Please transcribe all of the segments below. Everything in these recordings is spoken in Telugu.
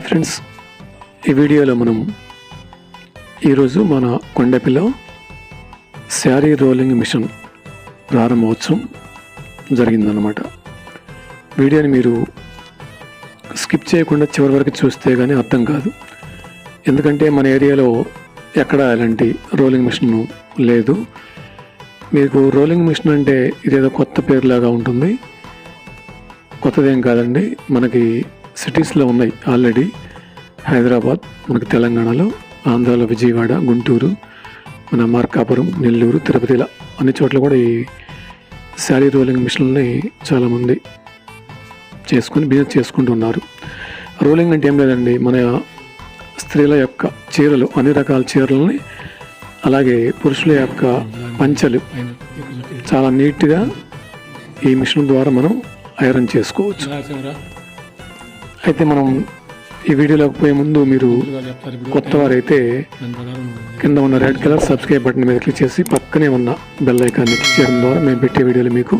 Hi friends. ఈ వీడియోలో మనం ఈరోజు మన కొండపిలో శారీ రోలింగ్ మిషన్ ప్రారంభోత్సవం జరిగిందన్నమాట. వీడియోని మీరు స్కిప్ చేయకుండా చివరి వరకు చూస్తే కానీ అర్థం కాదు. ఎందుకంటే మన ఏరియాలో ఎక్కడ ఇలాంటి రోలింగ్ మిషన్ లేదు. మీకు రోలింగ్ మిషన్ అంటే ఇదేదో కొత్త పేరులాగా ఉంటుంది. కొత్తదేం కాదండి. మనకి సిటీస్లో ఉన్నాయి ఆల్రెడీ. హైదరాబాద్ మనకు తెలంగాణలో ఆంధ్రాలో విజయవాడ గుంటూరు మన మార్కాపురం నెల్లూరు తిరుపతి ఇలా అన్ని చోట్ల కూడా ఈ శారీ రోలింగ్ మిషన్లని చాలామంది చేసుకొని బిజినెస్ చేసుకుంటున్నారు. రోలింగ్ అంటే ఏం లేదండి మన స్త్రీల యొక్క చీరలు అన్ని రకాల చీరలని అలాగే పురుషుల యొక్క పంచలు చాలా నీట్గా ఈ మిషన్ ద్వారా మనం ఐరన్ చేసుకోవచ్చు. అయితే మనం ఈ వీడియోలోకి పోయే ముందు మీరు కొత్త వారైతే కింద ఉన్న రెడ్ కలర్ సబ్స్క్రైబ్ బటన్ మీద క్లిక్ చేసి పక్కనే ఉన్న బెల్ ఐకాన్ని క్లిక్ చేయడం ద్వారా మేము పెట్టే వీడియోలు మీకు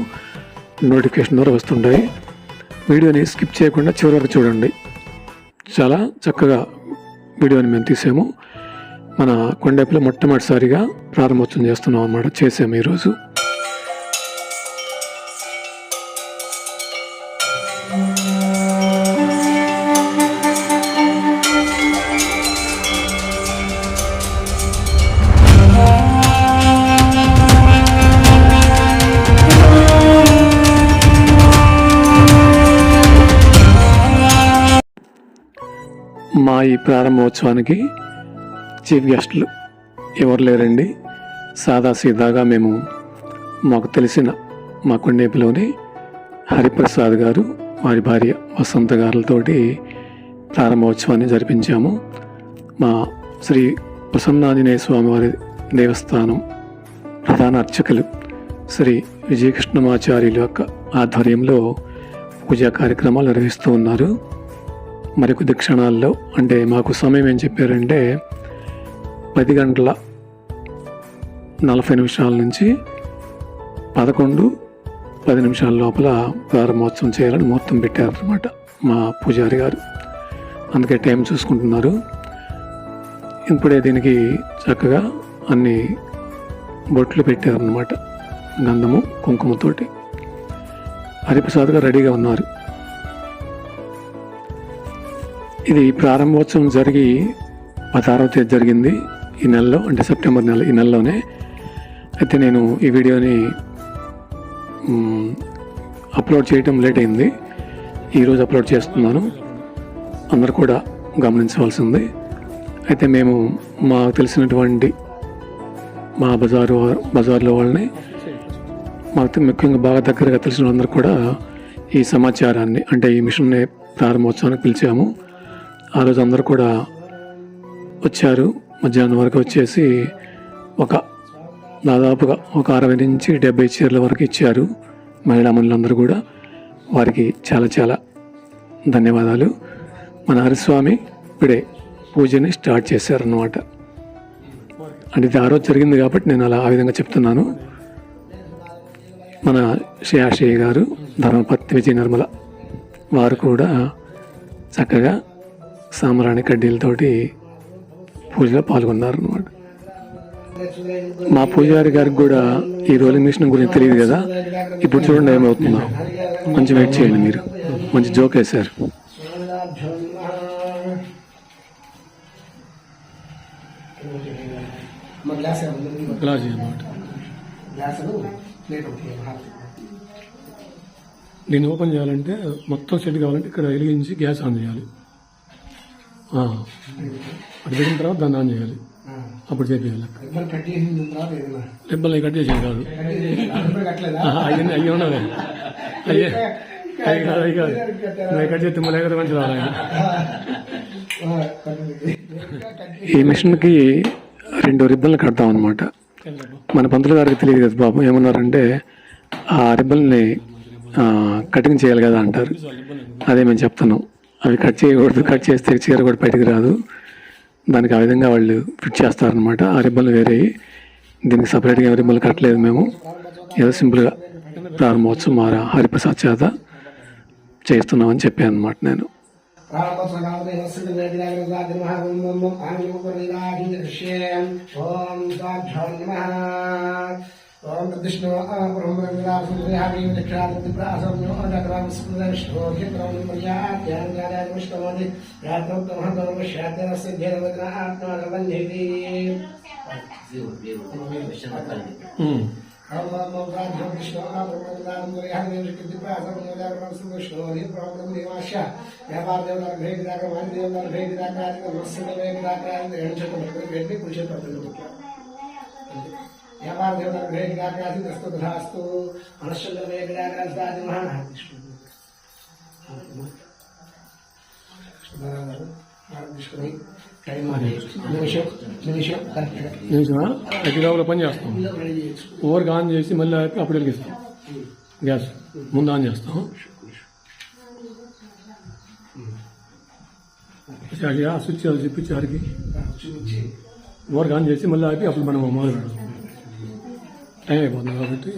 నోటిఫికేషన్ ద్వారా వస్తుంటాయి. వీడియోని స్కిప్ చేయకుండా చివరి వరకు చూడండి. చాలా చక్కగా వీడియోని మేము తీసాము. మన కొండపిలో మొట్టమొదటిసారిగా ప్రారంభోత్సవం చేస్తున్నాం అన్నమాట చేసాము ఈరోజు. మా ఈ ప్రారంభోత్సవానికి చీఫ్ గెస్ట్లు ఎవరు లేరండి. సాదా సీదాగా మేము మాకు తెలిసిన మా కొండేపులోని హరిప్రసాద్ గారు వారి భార్య వసంత గారులతోటి ప్రారంభోత్సవాన్ని జరిపించాము. మా శ్రీ ప్రసన్నాంజనేయ స్వామివారి దేవస్థానం ప్రధాన అర్చకులు శ్రీ విజయకృష్ణమాచార్యుల యొక్క ఆధ్వర్యంలో పూజా కార్యక్రమాలు నిర్వహిస్తూ ఉన్నారు. మరికొద్ది క్షణాల్లో అంటే మాకు సమయం ఏం చెప్పారంటే పది గంటల నలభై నిమిషాల నుంచి పదకొండు పది నిమిషాల లోపల ప్రారంభోత్సవం చేయాలని ముహూర్తం పెట్టారనమాట మా పూజారి గారు. అందుకే టైం చూసుకుంటున్నారు. ఇప్పుడే దీనికి చక్కగా అన్ని బొట్లు పెట్టారనమాట గంధము కుంకుమతోటి. హరిప్రసాద్గా రెడీగా ఉన్నారు. ఇది ప్రారంభోత్సవం జరిగి పదహారవ తేదీ జరిగింది ఈ నెలలో అంటే సెప్టెంబర్ నెల ఈ నెలలోనే. అయితే నేను ఈ వీడియోని అప్లోడ్ చేయటం లేట్ అయింది. ఈరోజు అప్లోడ్ చేస్తున్నాను. అందరు కూడా గమనించవలసింది. అయితే మేము మాకు తెలిసినటువంటి మా బజారు బజార్లో వాళ్ళని మాకు ముఖ్యంగా బాగా దగ్గరగా తెలిసిన వాళ్ళందరూ కూడా ఈ సమాచారాన్ని అంటే ఈ మిషన్ని ప్రారంభోత్సవానికి పిలిచాము. ఆ రోజు అందరూ కూడా వచ్చారు. మధ్యాహ్నం వరకు వచ్చేసి ఒక దాదాపుగా ఒక అరవై నుంచి డెబ్బై చీరల వరకు ఇచ్చారు. మహిళా మనులందరూ కూడా వారికి చాలా చాలా ధన్యవాదాలు. మన హరిస్వామి ఇప్పుడే పూజని స్టార్ట్ చేశారన్నమాట. అంటే ఇది ఆ రోజు జరిగింది కాబట్టి నేను అలా ఆ విధంగా చెప్తున్నాను. మన శ్రేయాశ్రయ్య గారు ధర్మపతి విజయ నిర్మల వారు కూడా చక్కగా సాంబ్రాణి కడ్డీలతోటి పూజలో పాల్గొన్నారు అనమాట మా పూజారి గారికి కూడా ఈ రోలింగ్ మిషన్ గురించి తెలియదు కదా? ఇప్పుడు చూడండి ఏమవుతుందో. మంచి వెయిట్ చేయండి మీరు. మంచి జోక్ వేశారు. మా గ్లాస్ అనమాట దీన్ని ఓపెన్ చేయాలంటే మొత్తం సెట్ కావాలంటే ఇక్కడ వెలిగించి గ్యాస్ ఆన్ చేయాలి. అది పెట్టిన తర్వాత దాన్ని ఆన్ చేయాలి. అప్పుడు చేయాలి మరి కట్ చేసేది కాదు. అయ్యి అయ్యి ఉన్నది. అయ్యే అయ్యి కాదు అయ్యి కాదు. నువ్వు కట్ చేస్తే మళ్ళీ ఎక్కడ మంచి రావాలి ఈ మిషన్కి రెండు రిబ్బన్లు కడతాం అనమాట మన పంతులు గారికి తెలియదు కదా బాబు ఏమన్నారంటే ఆ రిబ్బల్ని కటింగ్ చేయాలి కదా అంటారు. అదే మేము చెప్తున్నాం. అవి కట్ చేయకూడదు. కట్ చేస్తే చీర కూడా బయటికి రాదు. దానికి ఆ విధంగా వాళ్ళు ఫిట్ చేస్తారనమాట ఆ రిబ్బన్లు వేరే దీనికి సపరేట్గా రిబ్బన్లు కట్టలేదు మేము. ఏదో సింపుల్గా ప్రారంభోత్సవం మా హరిప్రసాద్ చేత చేస్తున్నామని చెప్పాను అనమాట నేను. ప్రారంభోత్సవ ओम कृष्ण ब्रह्म विलासम दक्षिणादिप्रासम्यो अनग्राम स्मृतविष्णोभिक्रम मर्याद्यान्यादिष्णमदि रात्रोत्तमः तरुष्याद्यस्य भेदवग्न आत्मानवन्यति व्यापार देवता भेद విష్ణు హిత్రం మర్యాద్యాన్ విష్ణుమది యాత్రోత్తమ ధర్మ శాస్త్రస్య భేదవదన ఆత్మాగవంధేతి ఉమ్. నిమిషం నిమిషం కరెక్ట్గా నిమిషమా అగ్గిరావులో పని చేస్తాం రెడీ చేయొచ్చు ఓవర్కి ఆన్ చేసి మళ్ళీ ఆపి అప్పుడు వెలిగిస్తాం గ్యాస్ ముందు ఆన్ చేస్తాం అది ఆ స్విచ్ అది చెప్పించి ఆడికి చూపించి ఓవర్కి ఆన్ చేసి మళ్ళీ ఆపి అప్పుడు మనం మొదలు పెడతాం టైం అయిపోతుంది కాబట్టి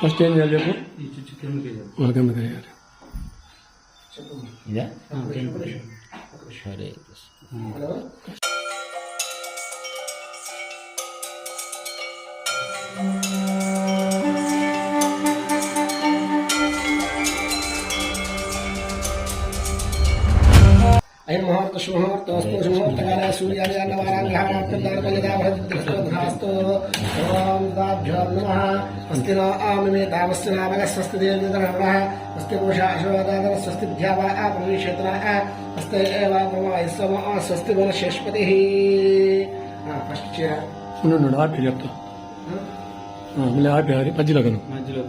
ఫస్ట్ ఏం చేయాలి చెప్పు ఒక నిమిషం. సరే హలో అయం ముహూర్త శుభముహూర్తోస్తు శుభముహూర్తకాలే సూర్యాదయాన్నవారాగ్రహారాత్మదార్పయదాభద్రస్తోధాస్తు ఓం దాభ్యో నమః స్వస్తి నో ఆమిమే తామస్తి నామగ స్వస్తి దేవతనమః స్వస్తి పురుషా అశ్వదాదన స్వస్తి విద్యావా ప్రవేశేతన స్వస్తి ఏవ బ్రహ్మ స్వస్తి వనశేష్పతి ఫస్ట్ చేయాలి ఉండు ఉండు, ఆపి చెప్తా ఆ, మళ్ళీ ఆపి అది మధ్యలో కను మధ్యలో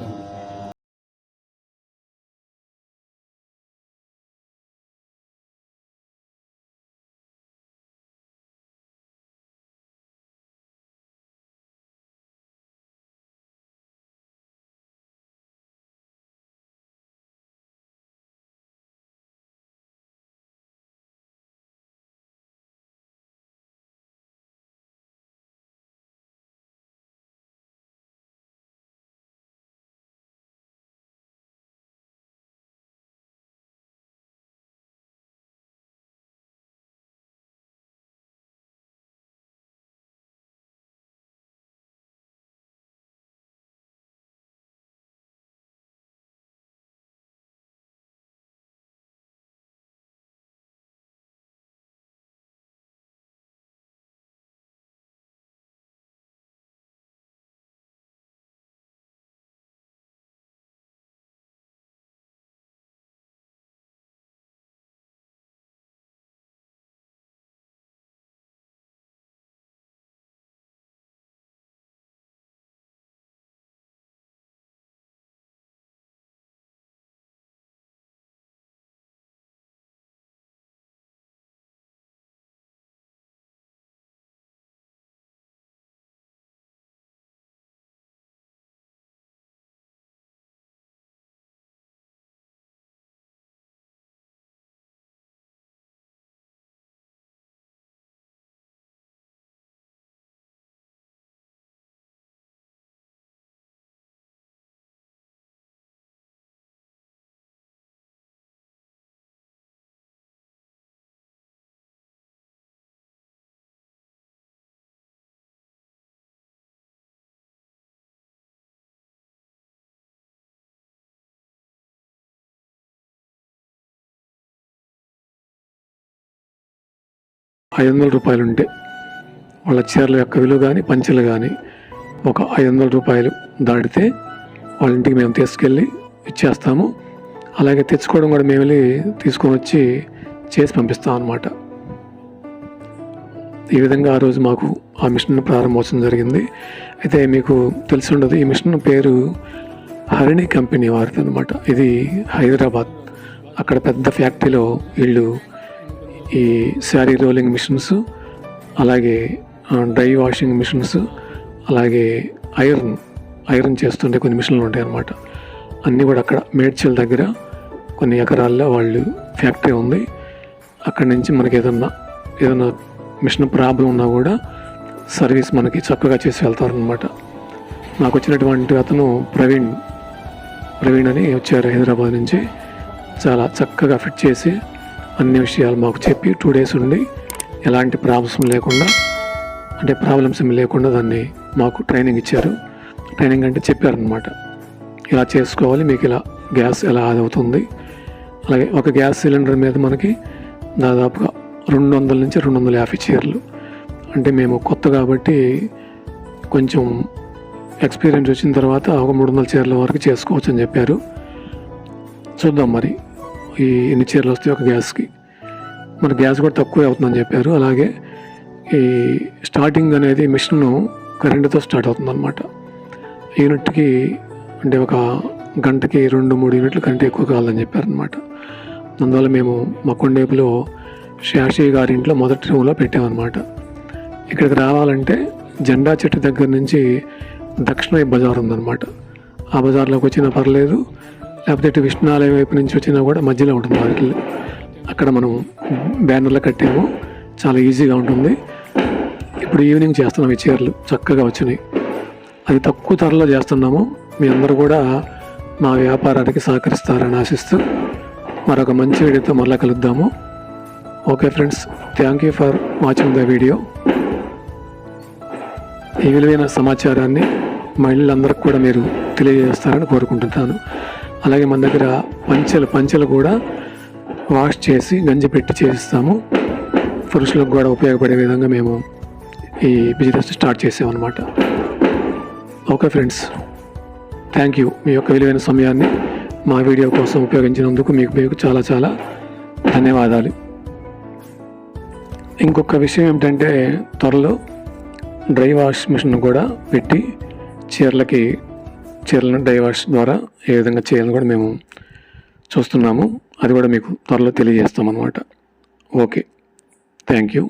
ఐదు వందల రూపాయలు ఉంటే వాళ్ళ చీరల యొక్క విలువ కానీ పంచెలు కానీ ఒక ఐదు వందల రూపాయలు దాటితే వాళ్ళ ఇంటికి మేము తీసుకెళ్ళి ఇచ్చేస్తాము. అలాగే తెచ్చుకోవడం కూడా మేము వెళ్ళి తీసుకొని వచ్చి చేసి పంపిస్తాం అన్నమాట. ఈ విధంగా ఆ రోజు మాకు ఆ మిషన్ ప్రారంభోత్సవం జరిగింది. అయితే మీకు తెలిసి ఉండదు ఈ మిషన్ పేరు హరిణి కంపెనీ వారిది అనమాట ఇది హైదరాబాద్. అక్కడ పెద్ద ఫ్యాక్టరీలో వీళ్ళు ఈ శారీ రోలింగ్ మిషన్స్ అలాగే డ్రై వాషింగ్ మిషన్స్ అలాగే ఐరన్ ఐరన్ చేస్తుండే కొన్ని మిషన్లు ఉంటాయి అన్నమాట అన్నీ కూడా అక్కడ మేడ్చల్ దగ్గర కొన్ని ఎకరాల్లో వాళ్ళు ఫ్యాక్టరీ ఉంది. అక్కడి నుంచి మనకి ఏదన్నా ఏదన్నా మిషన్ ప్రాబ్లం ఉన్నా కూడా సర్వీస్ మనకి చక్కగా చేసి వెళ్తారనమాట నాకు వచ్చినటువంటి అతను ప్రవీణ్ ప్రవీణ్ అని వచ్చారు హైదరాబాద్ నుంచి. చాలా చక్కగా ఫిట్ చేసి అన్ని విషయాలు మాకు చెప్పి టూ డేస్ ఉండి ఎలాంటి ప్రాబ్లమ్స్ లేకుండా అంటే ప్రాబ్లమ్స్ ఏమి లేకుండా దాన్ని మాకు ట్రైనింగ్ ఇచ్చారు. ట్రైనింగ్ అంటే చెప్పారనమాట ఇలా చేసుకోవాలి మీకు ఇలా గ్యాస్ ఎలా అవుతుంది. అలాగే ఒక గ్యాస్ సిలిండర్ మీద మనకి దాదాపుగా రెండు వందల నుంచి రెండు వందల యాభై చీరలు. అంటే మేము కొత్త కాబట్టి కొంచెం ఎక్స్పీరియన్స్ వచ్చిన తర్వాత ఒక మూడు వందల చీరల వరకు చేసుకోవచ్చు అని చెప్పారు. చూద్దాం మరి. ఈ ఎన్ని చీరలు వస్తాయి ఒక గ్యాస్కి. మన గ్యాస్ కూడా తక్కువే అవుతుందని చెప్పారు. అలాగే ఈ స్టార్టింగ్ అనేది మిషన్ కరెంటుతో స్టార్ట్ అవుతుందన్నమాట. యూనిట్కి అంటే ఒక గంటకి రెండు మూడు యూనిట్లు కంటే ఎక్కువ కావాలని చెప్పారనమాట అందువల్ల మేము మా కొండేపులో శాషి గారి ఇంట్లో మొదటి రూమ్లో పెట్టామన్నమాట. ఇక్కడికి రావాలంటే జెండా చెట్టు దగ్గర నుంచి దక్షిణ బజార్ ఉందన్నమాట. ఆ బజార్లోకి వచ్చినా పర్లేదు లేకపోతే ఇటు విష్ణాలయం వైపు నుంచి వచ్చినా కూడా మధ్యలో ఉంటుంది వాటి అక్కడ మనం బ్యానర్లు కట్టాము. చాలా ఈజీగా ఉంటుంది. ఇప్పుడు ఈవినింగ్ చేస్తున్నాం ఈ చీరలు. చక్కగా వచ్చినాయి. అది తక్కువ ధరలో చేస్తున్నాము. మీ అందరూ కూడా మా వ్యాపారానికి సహకరిస్తారని ఆశిస్తూ మరొక మంచి వీడియోతో మరలా కలుద్దాము. Okay friends thank you for watching the video ఈ విలువైన సమాచారాన్ని మహిళలందరికీ కూడా మీరు తెలియజేస్తారని కోరుకుంటున్నాను. అలాగే మన దగ్గర పంచెలు పంచెలు కూడా వాష్ చేసి గంజి పెట్టి చేసిస్తాము పురుషులకు కూడా ఉపయోగపడే విధంగా మేము ఈ బిజినెస్ స్టార్ట్ చేసామన్నమాట. Okay friends. థ్యాంక్ యూ మీ యొక్క విలువైన సమయాన్ని మా వీడియో కోసం ఉపయోగించినందుకు మీకు మీకు చాలా చాలా ధన్యవాదాలు. ఇంకొక విషయం ఏమిటంటే త్వరలో డ్రై వాష్ మిషన్ కూడా పెట్టి చీరలకి చీరలను డైవర్స్ ద్వారా ఏ విధంగా చేయాలని కూడా మేము చూస్తున్నాము. అది కూడా మీకు త్వరలో తెలియజేస్తాం అన్నమాట ఓకే థ్యాంక్ యూ